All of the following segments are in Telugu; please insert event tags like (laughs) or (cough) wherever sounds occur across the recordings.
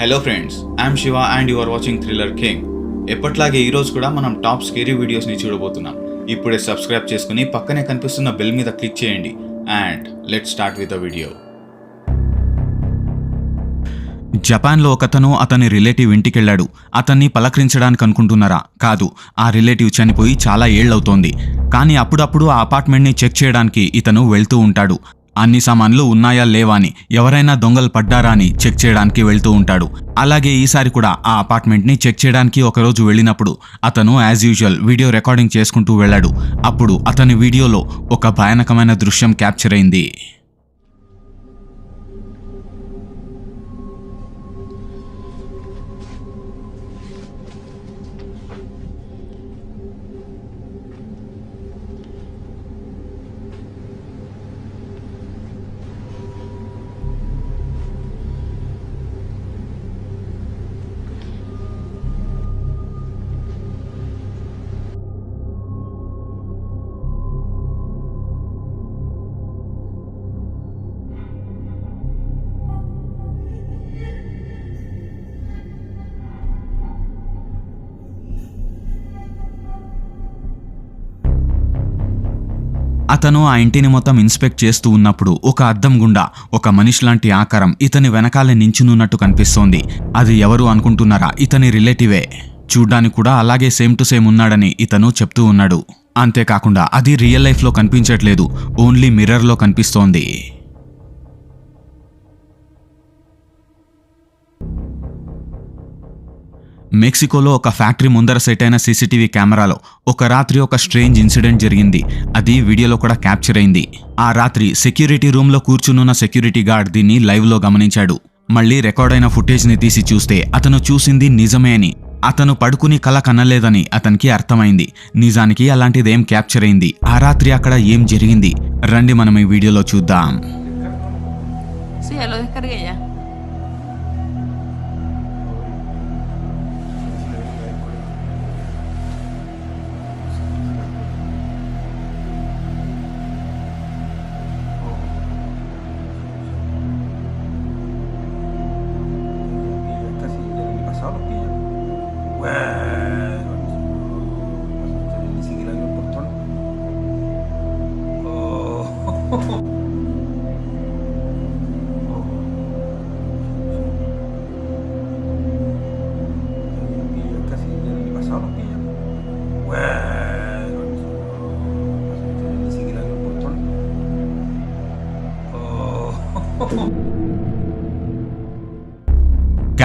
Hello friends I'm Shiva and you are watching thriller king ఎప్పట్లాగే ఈరోజు కూడా మనం టాప్ స్కేరీ వీడియోస్ని చూడబోతున్నాం. ఇప్పుడే సబ్స్క్రైబ్ చేసుకుని పక్కనే కనిపిస్తున్న బెల్ మీద క్లిక్ చేయండి. And let start with the video జపాన్లో ఒకతను అతని రిలేటివ్ ఇంటికెళ్ళాడు. అతన్ని పలకరించడానికి అనుకుంటున్నారా? కాదు ఆ రిలేటివ్ చనిపోయి చాలా ఏళ్ళవుతోంది కానీ అప్పుడప్పుడు ఆ అపార్ట్మెంట్ని చెక్ చేయడానికి ఇతను వెళ్తూ ఉంటాడు. అన్ని సామాన్లు ఉన్నాయా లేవా అని ఎవరైనా దొంగలు పడ్డారా అని చెక్ చేయడానికి వెళ్తూ ఉంటాడు. అలాగే ఈసారి కూడా ఆ అపార్ట్మెంట్ని చెక్ చేయడానికి ఒకరోజు వెళ్ళినప్పుడు అతను యాజ్ యూజువల్ వీడియో రికార్డింగ్ చేసుకుంటూ వెళ్ళాడు. అప్పుడు అతని వీడియోలో ఒక భయానకమైన దృశ్యం క్యాప్చర్ అయింది. అతను ఆ ఇంటిని మొత్తం ఇన్స్పెక్ట్ చేస్తూ ఉన్నప్పుడు ఒక అద్దం గుండా ఒక మనిషి లాంటి ఆకారం ఇతని వెనకాలే నించునున్నట్టు కనిపిస్తోంది. అది ఎవరు అనుకుంటున్నారా? ఇతని రిలేటివే. చూడ్డానికి కూడా అలాగే సేమ్ టు సేమ్ ఉన్నాడని ఇతను చెప్తూ ఉన్నాడు. అంతేకాకుండా అది రియల్ లైఫ్లో కనిపించట్లేదు. ఓన్లీ మిర్రర్లో కనిపిస్తోంది. మెక్సికోలో ఒక ఫ్యాక్టరీ ముందర సెట్ అయిన సీసీటీవీ కెమెరాలో ఒక రాత్రి ఒక స్ట్రేంజ్ ఇన్సిడెంట్ జరిగింది. అది వీడియోలో కూడా క్యాప్చర్ అయింది. ఆ రాత్రి సెక్యూరిటీ రూమ్లో కూర్చునున్న సెక్యూరిటీ గార్డ్ దీన్ని లైవ్లో గమనించాడు. మళ్ళీ రికార్డ్ అయిన ఫుటేజ్ని తీసి చూస్తే అతను చూసింది నిజమే అని. అతను పడుకుని కల కనలేదని అతనికి అర్థమైంది. నిజానికి అలాంటిదేం క్యాప్చర్ అయింది. ఆ రాత్రి అక్కడ ఏం జరిగింది? రండి మనం ఈ వీడియోలో చూద్దాం.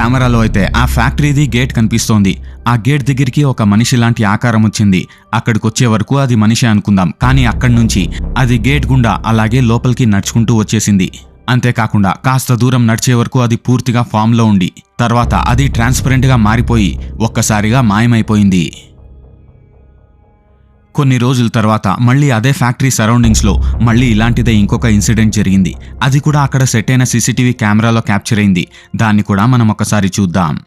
కెమెరాలో అయితే ఆ ఫ్యాక్టరీది గేట్ కనిపిస్తోంది. ఆ గేట్ దగ్గరికి ఒక మనిషి లాంటి ఆకారం వచ్చింది. అక్కడికి వచ్చే వరకు అది మనిషి అనుకుందాం. కానీ అక్కడి నుంచి అది గేట్ గుండా అలాగే లోపలికి నడుచుకుంటూ వచ్చేసింది. అంతేకాకుండా కాస్త దూరం నడిచే వరకు అది పూర్తిగా ఫామ్లో ఉండి తర్వాత అది ట్రాన్స్పరెంట్గా మారిపోయి ఒక్కసారిగా మాయమైపోయింది. కొన్ని రోజుల తర్వాత మళ్ళీ అదే ఫ్యాక్టరీ సరౌండింగ్స్లో మళ్ళీ ఇలాంటిదే ఇంకొక ఇన్సిడెంట్ జరిగింది. అది కూడా అక్కడ సెట్ అయిన సీసీటీవీ కెమెరాలో క్యాప్చర్ అయింది. దాన్ని కూడా మనం ఒకసారి చూద్దాం.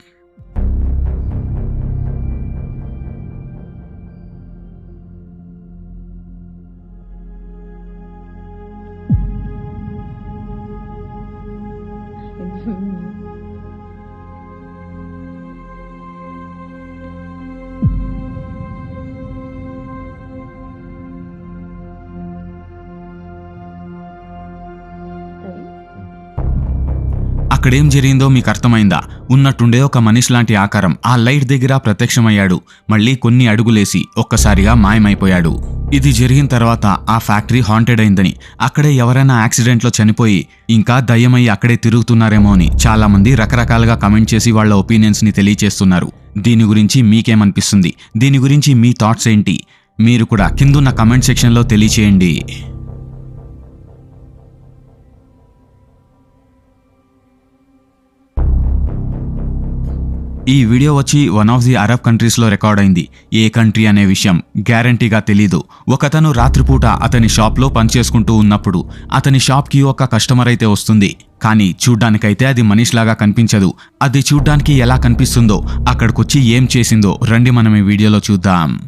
అక్కడేం జరిగిందో మీకు అర్థమైందా? ఉన్నట్టుండే ఒక మనిషి లాంటి ఆకారం ఆ లైట్ దగ్గర ప్రత్యక్షమయ్యాడు. మళ్ళీ కొన్ని అడుగులేసి ఒక్కసారిగా మాయమైపోయాడు. ఇది జరిగిన తర్వాత ఆ ఫ్యాక్టరీ హాంటెడ్ అయిందని అక్కడే ఎవరైనా యాక్సిడెంట్లో చనిపోయి ఇంకా దయ్యమై అక్కడే తిరుగుతున్నారేమో అని చాలామంది రకరకాలుగా కమెంట్ చేసి వాళ్ళ ఒపీనియన్స్ని తెలియచేస్తున్నారు. దీని గురించి మీకేమనిపిస్తుంది? దీని గురించి మీ థాట్స్ ఏంటి? మీరు కూడా కిందున్న కమెంట్ సెక్షన్లో తెలియచేయండి. ఈ వీడియో వచ్చి వన్ ఆఫ్ ది అరబ్ కంట్రీస్లో రికార్డ్ అయింది. ఏ కంట్రీ అనే విషయం గ్యారంటీగా తెలీదు. ఒకతను రాత్రిపూట అతని షాప్లో పనిచేసుకుంటూ ఉన్నప్పుడు అతని షాప్కి ఒక కస్టమర్ అయితే వస్తుంది. కానీ చూడ్డానికైతే అది మనిషిలాగా కనిపించదు. అది చూడ్డానికి ఎలా కనిపిస్తుందో అక్కడికొచ్చి ఏం చేసిందో రండి మనం ఈ వీడియోలో చూద్దాం.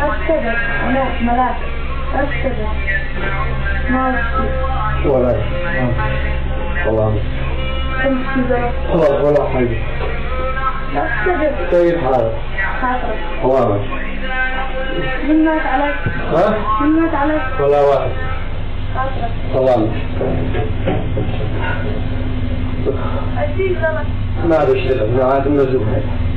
أكتبت لا ملاك أكتبت ما أكتبت ولا والله خلاص ولا حاجة أكتبت طيب حاضر حاضر الله من مات عليك؟ ها؟ من مات عليك؟ ولا واحد حاضر الله أجيب معلش عاد النزول هذا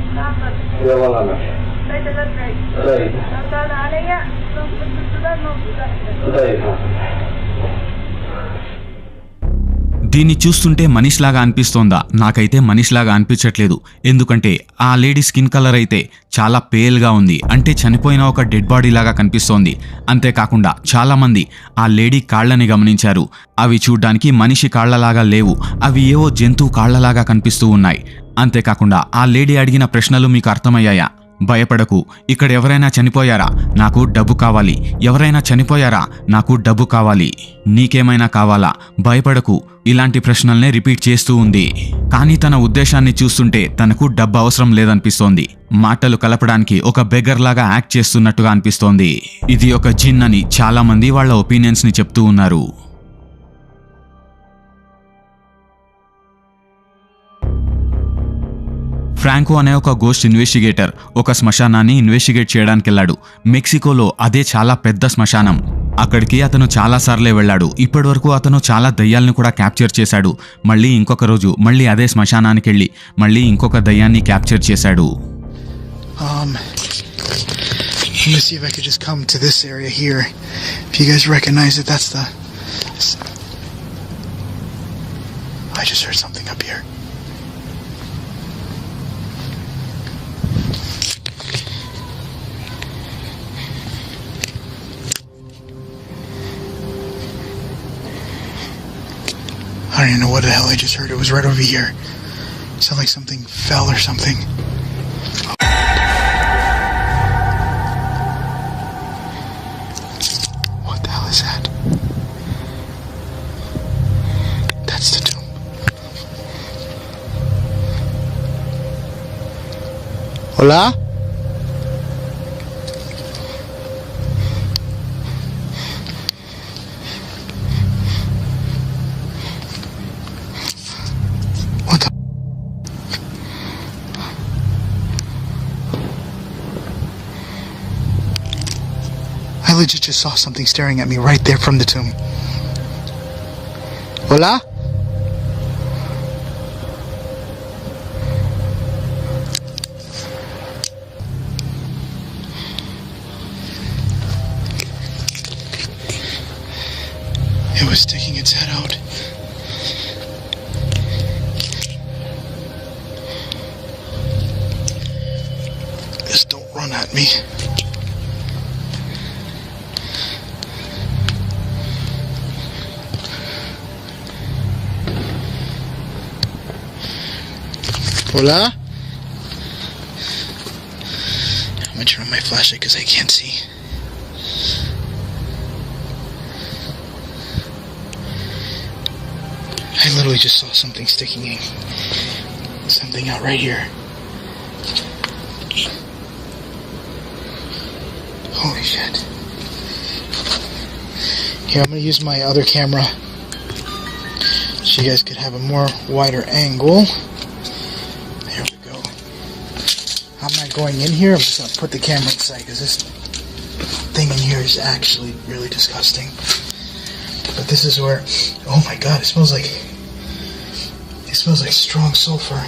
దీన్ని చూస్తుంటే మనిషిలాగా అనిపిస్తోందా? నాకైతే మనిషిలాగా అనిపించట్లేదు. ఎందుకంటే ఆ లేడీ స్కిన్ కలర్ అయితే చాలా పేల్గా ఉంది. అంటే చనిపోయిన ఒక డెడ్ బాడీ లాగా కనిపిస్తోంది. అంతేకాకుండా చాలామంది ఆ లేడీ కాళ్ళని గమనించారు. అవి చూడ్డానికి మనిషి కాళ్ళలాగా లేవు. అవి ఏవో జంతువు కాళ్ళలాగా కనిపిస్తూ ఉన్నాయి. అంతేకాకుండా ఆ లేడీ అడిగిన ప్రశ్నలు మీకు అర్థమయ్యాయా? భయపడకు. ఇక్కడ ఎవరైనా చనిపోయారా? నాకు డబ్బు కావాలి. ఎవరైనా చనిపోయారా? నాకు డబ్బు కావాలి. నీకేమైనా కావాలా? భయపడకు. ఇలాంటి ప్రశ్నల్నే రిపీట్ చేస్తూ ఉంది. కానీ తన ఉద్దేశాన్ని చూస్తుంటే తనకు డబ్బు అవసరం లేదనిపిస్తోంది. మాటలు కలపడానికి ఒక బెగ్గర్ లాగా యాక్ట్ చేస్తున్నట్టుగా అనిపిస్తోంది. ఇది ఒక జిన్ అని చాలామంది వాళ్ళ ఒపీనియన్స్ని చెప్తూ ఉన్నారు. ఫ్రాంకో అనే ఒక గోస్ట్ ఇన్వెస్టిగేటర్ ఒక శ్మశానాన్ని ఇన్వెస్టిగేట్ చేయడానికి వెళ్ళాడు మెక్సికోలో అదే చాలా పెద్ద శ్మశానం అక్కడికి అతను చాలా సార్లే వెళ్ళాడు ఇప్పటివరకు అతను చాలా దయ్యాలను కూడా క్యాప్చర్ చేశాడు మళ్ళీ ఇంకొక రోజు మళ్ళీ అదే శ్మశానానికి వెళ్ళి మళ్ళీ ఇంకొక దయ్యాన్ని క్యాప్చర్ చేశాడు um, let me see if I could just come to this area here. If you guys recognize it, that's the. I just heard something up here. I don't even know what the hell I just heard. It was right over here. It sounded like something fell or something. What the hell is that? That's the tomb. Hola? Legit just saw something staring at me right there from the tomb. Hola? Hola? I'm gonna turn on my flashlight because I can't see. I literally just saw something sticking in. Something out right here. Holy shit. Here, I'm gonna use my other camera so you guys could have a more wider angle. Going in here, I'm just gonna put the camera inside because this thing in here is actually really disgusting. But this is where, oh my god, it smells like, it smells like strong sulfur.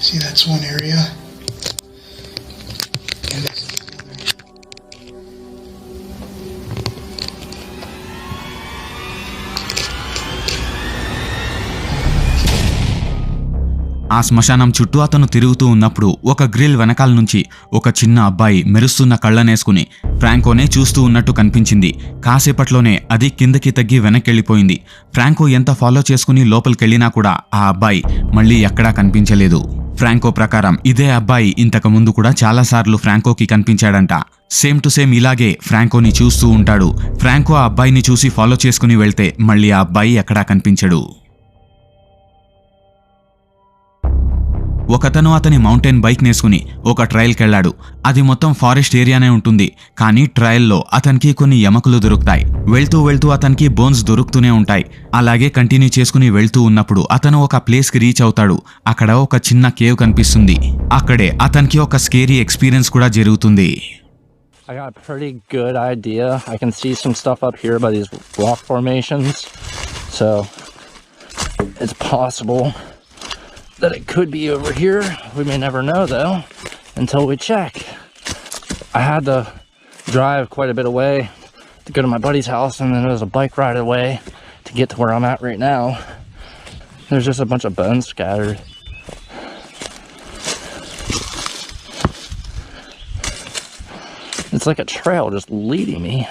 See, that's one area. ఆ శ్మశానం చుట్టూ అతను తిరుగుతూ ఉన్నప్పుడు ఒక గ్రిల్ వెనకాల నుంచి ఒక చిన్న అబ్బాయి మెరుస్తున్న కళ్ళనేసుకుని ఫ్రాంకోనే చూస్తూ ఉన్నట్టు కనిపించింది. కాసేపట్లోనే అది కిందకి తగ్గి వెనక్కెళ్ళిపోయింది. ఫ్రాంకో ఎంత ఫాలో చేసుకుని లోపలికెళ్ళినా కూడా ఆ అబ్బాయి మళ్ళీ ఎక్కడా కనిపించలేదు. ఫ్రాంకో ప్రకారం ఇదే అబ్బాయి ఇంతకు ముందు కూడా చాలాసార్లు ఫ్రాంకోకి కనిపించాడంట. సేమ్ టు సేమ్ ఇలాగే ఫ్రాంకోని చూస్తూ ఉంటాడు. ఫ్రాంకో ఆ అబ్బాయిని చూసి ఫాలో చేసుకుని వెళ్తే మళ్ళీ ఆ అబ్బాయి ఎక్కడా కనిపించడు. ఒకతను అతని మౌంటైన్ బైక్ నేసుకుని ఒక ట్రయల్కెళ్ళాడు అది మొత్తం ఫారెస్ట్ ఏరియానే ఉంటుంది. కానీ ట్రయల్లో అతనికి కొన్ని ఎమకులు దొరుకుతాయి. వెళ్తూ వెళ్తూ అతనికి బోన్స్ దొరుకుతూనే ఉంటాయి. అలాగే కంటిన్యూ చేసుకుని వెళ్తూ ఉన్నప్పుడు అతను ఒక ప్లేస్కి రీచ్ అవుతాడు. అక్కడ ఒక చిన్న కేవ్ కనిపిస్తుంది. అక్కడే అతనికి ఒక స్కేరీ ఎక్స్పీరియన్స్ కూడా జరుగుతుంది. I got a pretty good idea. I can see some stuff up here by these rock formations. So it's possible. That it could be over here. We may never know though until we check. I had to drive quite a bit away to go to my buddy's house and then there's a bike ride away to get to where I'm at right now. There's just a bunch of bones scattered. It's like a trail just leading me.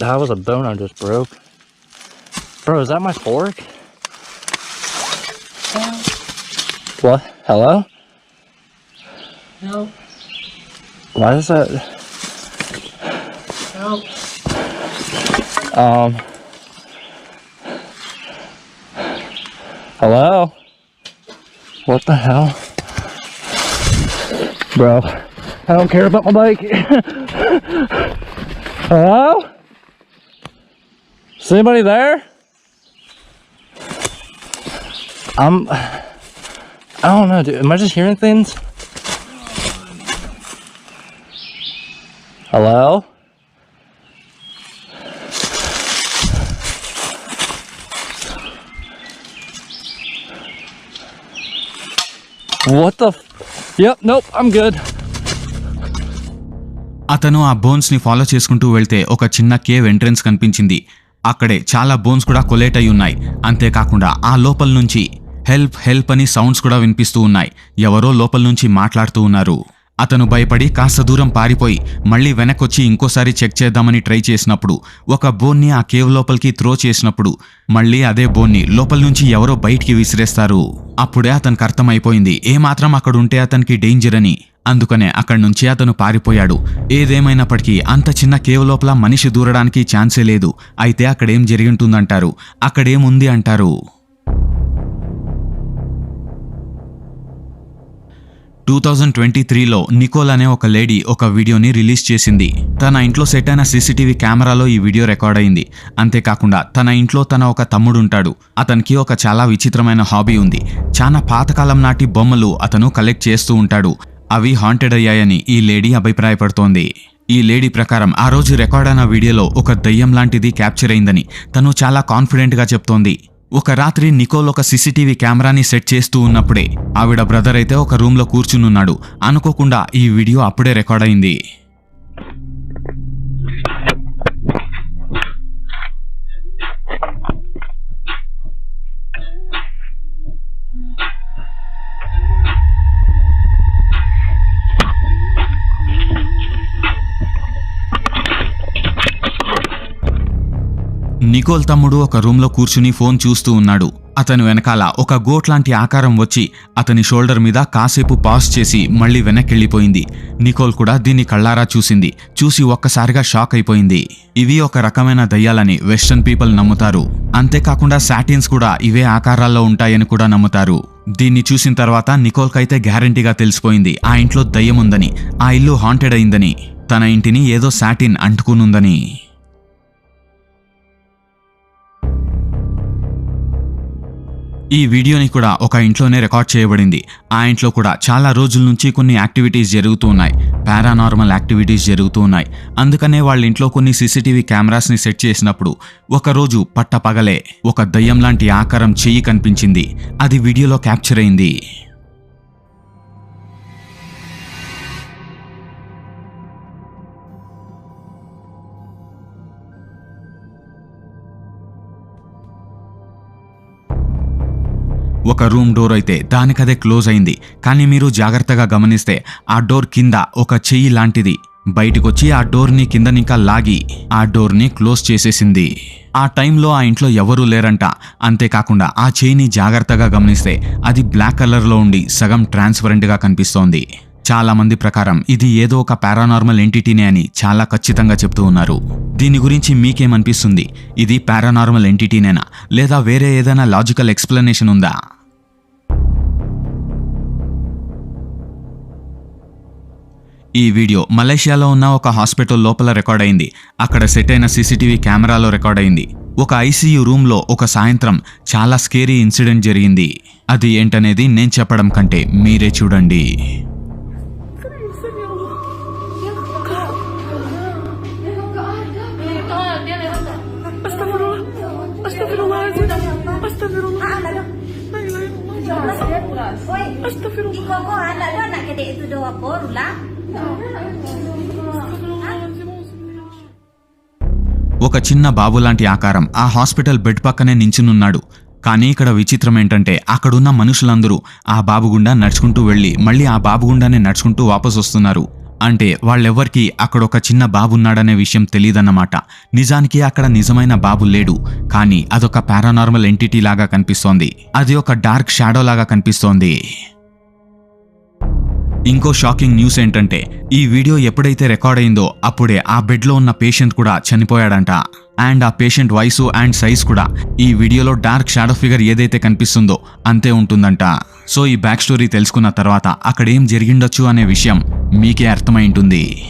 That was a bone I just broke. Bro, is that my fork? What? Hello? No. Why is that? Help. Um. Hello? What the hell? Bro, I don't care about my bike. (laughs) Hello? Is anybody there? I'm. I don't know, dude. Am I just hearing things? Hello? What the? F- yep, nope, I'm good. అతను ఆ బోన్స్ ని ఫాలో చేసుకుంటూ వెళ్తే ఒక చిన్న కేవ్ ఎంట్రన్స్ కనిపించింది అక్కడే చాలా బోన్స్ కూడా కొలేట్ అయి ఉన్నాయి. అంతేకాకుండా ఆ లోపల నుంచి హెల్ప్ హెల్ప్ అని సౌండ్స్ కూడా వినిపిస్తూ ఉన్నాయి. ఎవరో లోపల నుంచి మాట్లాడుతూ ఉన్నారు. అతను భయపడి కాస్త దూరం పారిపోయి మళ్ళీ వెనకొచ్చి ఇంకోసారి చెక్ చేద్దామని ట్రై చేసినప్పుడు ఒక బోన్ని ఆ కేవ్ లోపలికి త్రో చేసినప్పుడు మళ్ళీ అదే బోన్ని లోపల నుంచి ఎవరో బయటికి విసిరేస్తారు. అప్పుడే అతనికి అర్థమైపోయింది ఏమాత్రం అక్కడ ఉంటే అతనికి డేంజర్ అని. అందుకనే అక్కడి నుంచి అతను పారిపోయాడు. ఏదేమైనప్పటికీ అంత చిన్న కేవ్ లోపల మనిషి దూరడానికి ఛాన్సే లేదు. అయితే అక్కడేం జరిగింటుందంటారు? అక్కడేముంది అంటారు? టూ థౌజండ్ ట్వంటీ త్రీలో నికోల్ అనే ఒక లేడీ ఒక వీడియోని రిలీజ్ చేసింది. తన ఇంట్లో సెట్ అయిన సీసీటీవీ కెమెరాలో ఈ వీడియో రికార్డ్ అయింది. అంతేకాకుండా తన ఇంట్లో తన ఒక తమ్ముడు ఉంటాడు అతనికి ఒక చాలా విచిత్రమైన హాబీ ఉంది. చాలా పాతకాలం నాటి బొమ్మలు అతను కలెక్ట్ చేస్తూ ఉంటాడు. అవి హాంటెడ్ అయ్యాయని ఈ లేడీ అభిప్రాయపడుతోంది. ఈ లేడీ ప్రకారం ఆ రోజు రికార్డ్ అయిన వీడియోలో ఒక దయ్యం లాంటిది క్యాప్చర్ అయిందని తను చాలా కాన్ఫిడెంట్గా చెప్తోంది. ఒక రాత్రి నికోల్ ఒక సీసీటీవీ కెమెరాని సెట్ చేస్తూ ఉన్నప్పుడే ఆవిడ బ్రదర్ అయితే ఒక రూమ్లో కూర్చునున్నాడు. అనుకోకుండా ఈ వీడియో అప్పుడే రికార్డ్ అయింది. నికోల్ తమ్ముడు ఒక రూంలో కూర్చుని ఫోన్ చూస్తూ ఉన్నాడు. అతను వెనకాల ఒక గోట్ లాంటి ఆకారం వచ్చి అతని షోల్డర్ మీద కాసేపు పాస్ చేసి మళ్ళీ వెనక్కెళ్ళిపోయింది. నికోల్ కూడా దీన్ని కళ్ళారా చూసింది. చూసి ఒక్కసారిగా షాక్ అయిపోయింది. ఇవి ఒక రకమైన దయ్యాలని వెస్టర్న్ పీపుల్ నమ్ముతారు. అంతేకాకుండా సాటిన్స్ కూడా ఇవే ఆకారాల్లో ఉంటాయని కూడా నమ్ముతారు. దీన్ని చూసిన తర్వాత నికోల్కైతే గ్యారంటీగా తెలిసిపోయింది. ఆ ఇంట్లో దయ్యం ఉందని ఆ ఇల్లు హాంటెడ్ అయిందని తన ఇంటిని ఏదో సాటిన్ అంటుకునుందని. ఈ వీడియోని కూడా ఒక ఇంట్లోనే రికార్డ్ చేయబడింది. ఆ ఇంట్లో కూడా చాలా రోజుల నుంచి కొన్ని యాక్టివిటీస్ జరుగుతూ ఉన్నాయి. పారానార్మల్ యాక్టివిటీస్ జరుగుతూ ఉన్నాయి. అందుకనే వాళ్ళ ఇంట్లో కొన్ని సీసీటీవీ కెమెరాస్ని సెట్ చేసినప్పుడు ఒకరోజు పట్టపగలే ఒక దయ్యం లాంటి ఆకారం చెయ్యి కనిపించింది. అది వీడియోలో క్యాప్చర్ అయింది. ఒక రూమ్ డోర్ అయితే దానికదే క్లోజ్ అయింది. కానీ మీరు జాగ్రత్తగా గమనిస్తే ఆ డోర్ కింద ఒక చెయ్యి లాంటిది. బయటకొచ్చి ఆ డోర్ని కిందనింకా లాగి ఆ డోర్ని క్లోజ్ చేసేసింది. ఆ టైంలో ఆ ఇంట్లో ఎవరూ లేరంట. అంతేకాకుండా ఆ చెయ్యిని జాగ్రత్తగా గమనిస్తే అది బ్లాక్ కలర్లో ఉండి సగం ట్రాన్స్పరెంట్గా కనిపిస్తోంది. చాలా మంది ప్రకారం ఇది ఏదో ఒక పారానార్మల్ ఎంటిటీనే అని చాలా ఖచ్చితంగా చెప్తూ ఉన్నారు. దీని గురించి మీకేమనిపిస్తుంది? ఇది పారానార్మల్ ఎంటిటీనేనా? లేదా వేరే ఏదైనా లాజికల్ ఎక్స్ప్లెనేషన్ ఉందా? ఈ వీడియో మలేషియాలో ఉన్న ఒక హాస్పిటల్ లోపల రికార్డ్ అయింది. అక్కడ సెట్ అయిన సీసీటీవీ కెమెరాలో రికార్డ్ అయింది. ఒక ఐసీయూ రూమ్లో ఒక సాయంత్రం చాలా స్కేరీ ఇన్సిడెంట్ జరిగింది. అది ఏంటనేది నేను చెప్పడం కంటే మీరే చూడండి. Nakita ito lá? ఒక చిన్న బాబు లాంటి ఆకారం ఆ హాస్పిటల్ బెడ్ పక్కనే నించునున్నాడు. కానీ ఇక్కడ విచిత్రం ఏంటంటే అక్కడున్న మనుషులందరూ ఆ బాబు గుండా నడుచుకుంటూ వెళ్ళి మళ్ళీ ఆ బాబు గుండానే నడుచుకుంటూ వాపస్ వస్తున్నారు. అంటే వాళ్ళెవ్వరికీ అక్కడ ఒక చిన్న బాబు ఉన్నాడనే విషయం తెలియదన్నమాట నిజానికి అక్కడ నిజమైన బాబు లేడు. కానీ అదొక పారానార్మల్ ఎంటిటీ లాగా కనిపిస్తోంది. అది ఒక డార్క్ షాడో లాగా కనిపిస్తోంది. ఇంకో షాకింగ్ న్యూస్ ఏంటంటే ఈ వీడియో ఎప్పుడైతే రికార్డ్ అయిందో అప్పుడే ఆ బెడ్లో ఉన్న పేషెంట్ కూడా చనిపోయాడంట. అండ్ ఆ పేషెంట్ వయసు అండ్ సైజ్ కూడా ఈ వీడియోలో డార్క్ షాడో ఫిగర్ ఏదైతే కనిపిస్తుందో అంతే ఉంటుందంట. సో ఈ బ్యాక్ స్టోరీ తెలుసుకున్న తర్వాత అక్కడ ఏం జరిగిండొచ్చు అనే విషయం మీకే అర్థమై ఉంటుంది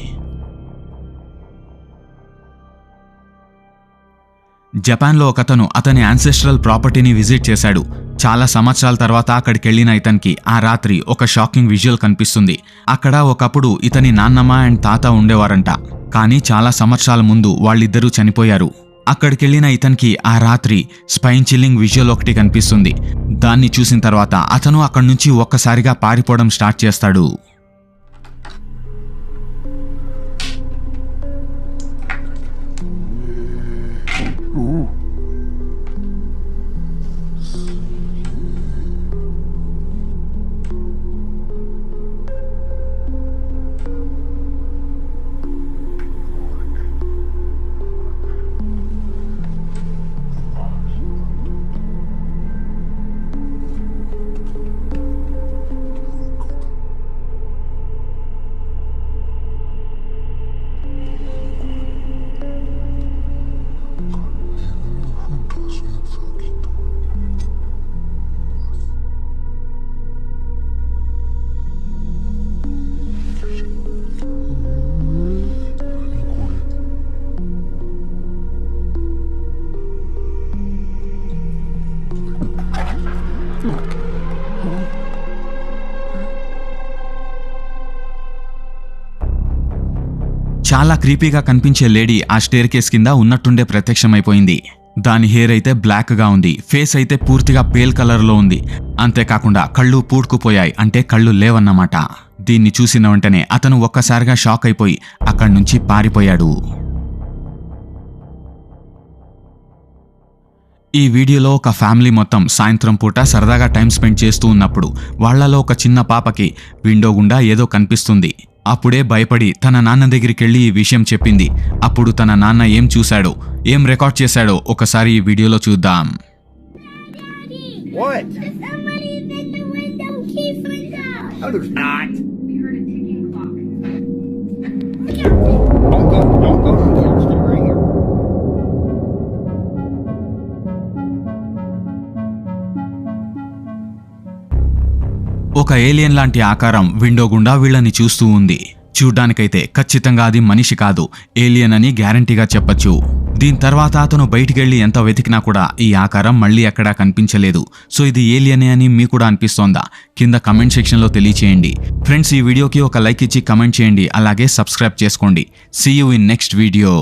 జపాన్లో ఒకతను అతని యాన్సెస్ట్రల్ ప్రాపర్టీని విజిట్ చేశాడు. చాలా సంవత్సరాల తర్వాత అక్కడికి వెళ్ళిన ఇతనికి ఆ రాత్రి ఒక షాకింగ్ విజువల్ కనిపిస్తుంది. అక్కడ ఒకప్పుడు ఇతని నాన్నమ్మ అండ్ తాత ఉండేవారంట. కానీ చాలా సంవత్సరాల ముందు వాళ్ళిద్దరూ చనిపోయారు. అక్కడికెళ్ళిన ఇతనికి ఆ రాత్రి స్పైన్ చిల్లింగ్ విజువల్ ఒకటి కనిపిస్తుంది. దాన్ని చూసిన తర్వాత అతను అక్కడి నుంచి ఒక్కసారిగా పారిపోవడం స్టార్ట్ చేస్తాడు. చాలా క్రీపీగా కనిపించే లేడీ ఆ స్టేర్ కేస్ కింద ఉన్నట్టుండే ప్రత్యక్షమైపోయింది. దాని హెయిర్ అయితే బ్లాక్గా ఉంది. ఫేస్ అయితే పూర్తిగా పేల్ కలర్లో ఉంది. అంతేకాకుండా కళ్ళు పూడ్కుపోయాయి. అంటే కళ్ళు లేవన్నమాట. దీన్ని చూసిన వెంటనే అతను ఒక్కసారిగా షాక్ అయిపోయి అక్కడి నుంచి పారిపోయాడు. ఈ వీడియోలో ఒక ఫ్యామిలీ మొత్తం సాయంత్రం పూట సరదాగా టైం స్పెండ్ చేస్తూ ఉన్నప్పుడు వాళ్ళలో ఒక చిన్న పాపకి విండో గుండా ఏదో కనిపిస్తుంది. అప్పుడే భయపడి తన నాన్న దగ్గరికి వెళ్ళి ఈ విషయం చెప్పింది అప్పుడు తన నాన్న ఏం చూశాడో ఏం రికార్డ్ చేశాడో ఒకసారి ఈ వీడియోలో చూద్దాం What? Somebody in the window keep window. No, there's not. We heard a ticking clock. ఒక ఏలియన్ లాంటి ఆకారం విండో గుండా వీళ్ళని చూస్తూ ఉంది. చూడ్డానికైతే ఖచ్చితంగా అది మనిషి కాదు ఏలియన్ అని గ్యారంటీగా చెప్పొచ్చు. దీని తర్వాత అతను బయటికెళ్ళి ఎంత వెతికినా కూడా ఈ ఆకారం మళ్ళీ ఎక్కడా కనిపించలేదు. సో ఇది ఏలియనే అని మీకు కూడా అనిపిస్తోందా? కింద కమెంట్ సెక్షన్లో తెలియచేయండి. ఫ్రెండ్స్ ఈ వీడియోకి ఒక లైక్ ఇచ్చి కమెంట్ చేయండి. అలాగే సబ్స్క్రైబ్ చేసుకోండి. See you in next video